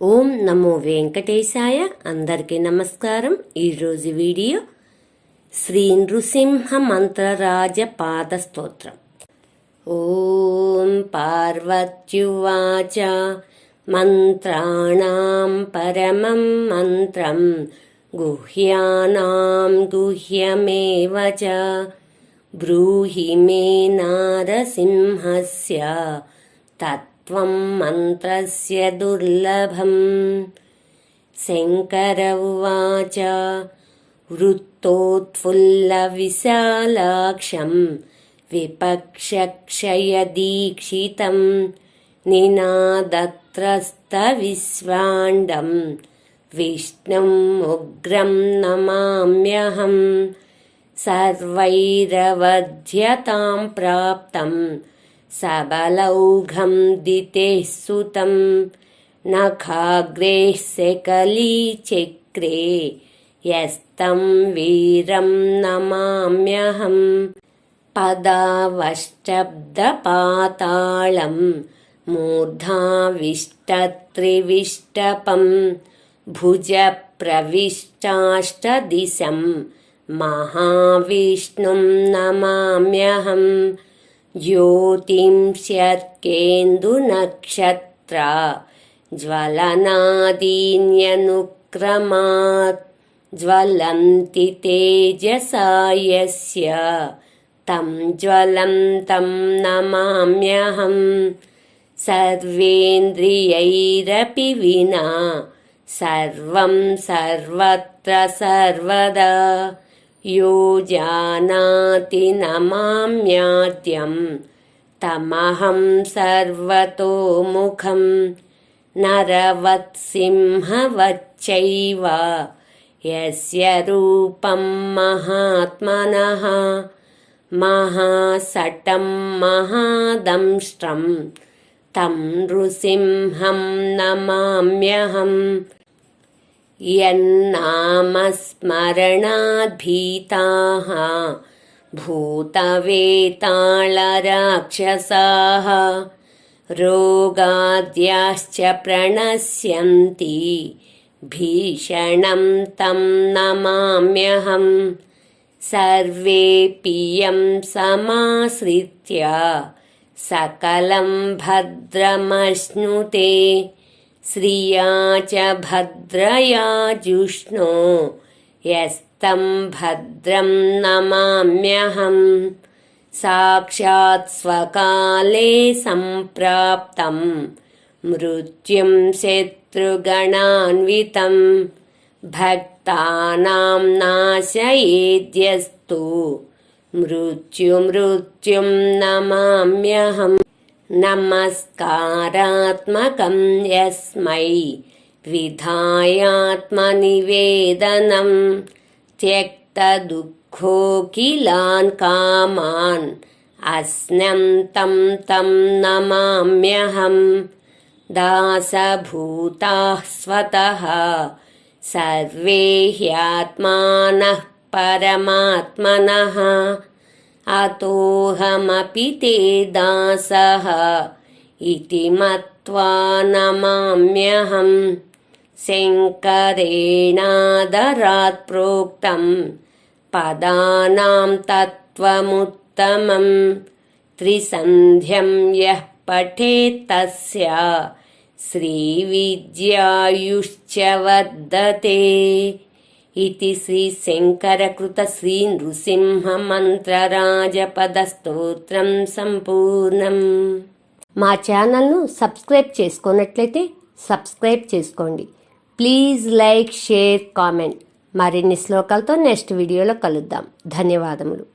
ఓం నమో వెంకటేశాయ. అందరికీ నమస్కారం. ఈరోజు వీడియో శ్రీ నృసింహ మంత్రరాజ పాద స్తోత్రం. ఓం పార్వత్యువాచ మంత్రాణం పరమం మంత్రం గుహ్యానాం గుహ్యమేవ చ బ్రూహి మే నారసింహస్య त्वं मन्त्रस्य दुर्लभं शङ्कर उवाच वृत्तोत्फुल्लविशालाक्षं विपक्षक्षयदीक्षितं निनादत्रस्तविस्वाण्डं विष्णुम् उग्रं नमाम्यहं सर्वैरवध्यतां प्राप्तम् सबलौघं दितेः सुतं नखाग्रेः सकलीचक्रे यस्तं वीरं नमाम्यहं पदावष्टब्दपाताళं मूर्धाविष्टत्रिविष्टपं भुजप्रविष्टाष्टदिशम् महाविष्णुं नमाम्यहं ज्योतिंस्यर्केन्दुनक्षत्रा ज्वलनादीन्यनुक्रमात् ज्वलन्ति तेजसा यस्य। तं ज्वलन्तं नमाम्यहं। सर्वेन्द्रियैरपि विना सर्वं सर्वत्र सर्वदा यो जानाति नमाम्याद्यं तमहं सर्वतोमुखं नरवत्सिंहवच्चैव यस्य रूपं महात्मनः महासटं महादंष्ट्रं तं नृसिंहं नमाम्यहम् यन्नामस्मरणाद्भीताः भूतवेतालराक्षसाः रोगाद्याश्च प्रणश्यन्ति। भीषणं तं नमाम्यहं सर्वेऽपि यं समाश्रित्य सकलं भद्रमश्नुते श्रिया च भद्रया जुष्णो यस्तं भद्रं नमाम्यहं। साक्षात् स्वकाले सम्प्राप्तं मृत्युं शत्रुगणान्वितं। भक्तानां नाशयेद्यस्तु मृत्युमृत्युं नमाम्यहम् नमस्कारात्मकं यस्मै विधायात्मनिवेदनं त्यक्तदुःखोऽखिलान् कामान् अस्नं तं तं नमाम्यहं दासभूताः स्वतः सर्वे ह्यात्मानः परमात्मनः अतोऽहमपि ते दासः इति मत्वा नमाम्यहं शङ्करेणादरात् प्रोक्तं पदानां तत्त्वमुत्तमं त्रिसन्ध्यं यः पठेत् तस्य श्रीविद्यायुश्च वर्धते इति श्रीशङ्करकृतश्री నృసింహమంత్రరాజపదస్తోత్రం సంపూర్ణం మా ఛానల్ను సబ్స్క్రైబ్ చేసుకున్నట్లయితే సబ్స్క్రైబ్ చేసుకోండి ప్లీజ్ లైక్ షేర్ కామెంట్ మరిన్ని శ్లోకాలతో నెక్స్ట్ వీడియోలో కలుద్దాం ధన్యవాదములు